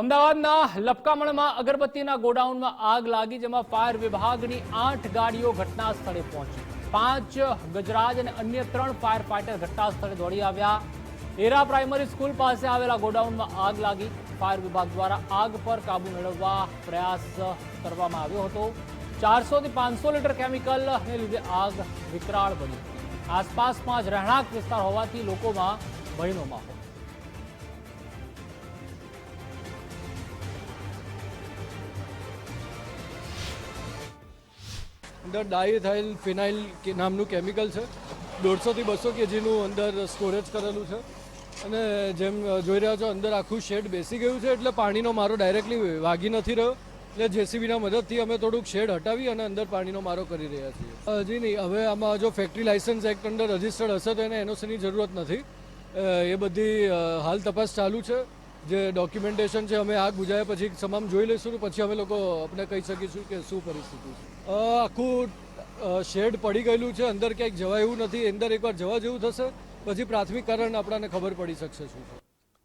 અમદાવાદના લપકામણમાં અગરબત્તીના ગોડાઉનમાં આગ લાગી જેમાં ફાયર વિભાગની આઠ ગાડીઓ ઘટના સ્થળે પહોંચી. પાંચ ગજરાજ અને અન્ય ત્રણ ફાયર ફાઈટર ઘટના સ્થળે દોડી આવ્યા. એરા પ્રાઇમરી સ્કૂલ પાસે આવેલા ગોડાઉનમાં આગ લાગી. ફાયર વિભાગ દ્વારા આગ પર કાબુ મેળવવા પ્રયાસ કરવામાં આવ્યો હતો. ચારસો થી પાંચસો લીટર કેમિકલને લીધે આગ વિકરાળ બની. આસપાસમાં જ રહેણાંક વિસ્તાર હોવાથી લોકોમાં ભયનો માહોલ. અંદર ડાયથાઇલ ફિનાઇલ નામનું કેમિકલ છે. દોઢસોથી બસો કેજીનું અંદર સ્ટોરેજ કરેલું છે. અને જેમ જોઈ રહ્યા છો, અંદર આખું શેડ બેસી ગયું છે એટલે પાણીનો મારો ડાયરેક્ટલી વાગી નથી રહ્યો. એટલે જેસીબીના મદદથી અમે થોડુંક શેડ હટાવી અને અંદર પાણીનો મારો કરી રહ્યા છીએ. હજી નહીં, હવે આમાં જો ફેક્ટરી લાઇસન્સ એક્ટ અંદર રજિસ્ટર્ડ હશે તો એને એનઓસીની જરૂરત નથી. એ બધી હાલ તપાસ ચાલુ છે. જે ડોક્યુમેન્ટેશન છે, અમે આગ બુજાયા પછી તમામ જોઈ લઈશું પછી અમે લોકો આપણે કહી શકીશું કે શું પરિસ્થિતિ છે. આખું શેડ પડી ગયેલું છે, અંદર ક્યાંક જવા એવું નથી, અંદર એકવાર જવા જેવું થશે, પછી પ્રાથમિક કારણ આપણાને ખબર પડી શકશે શું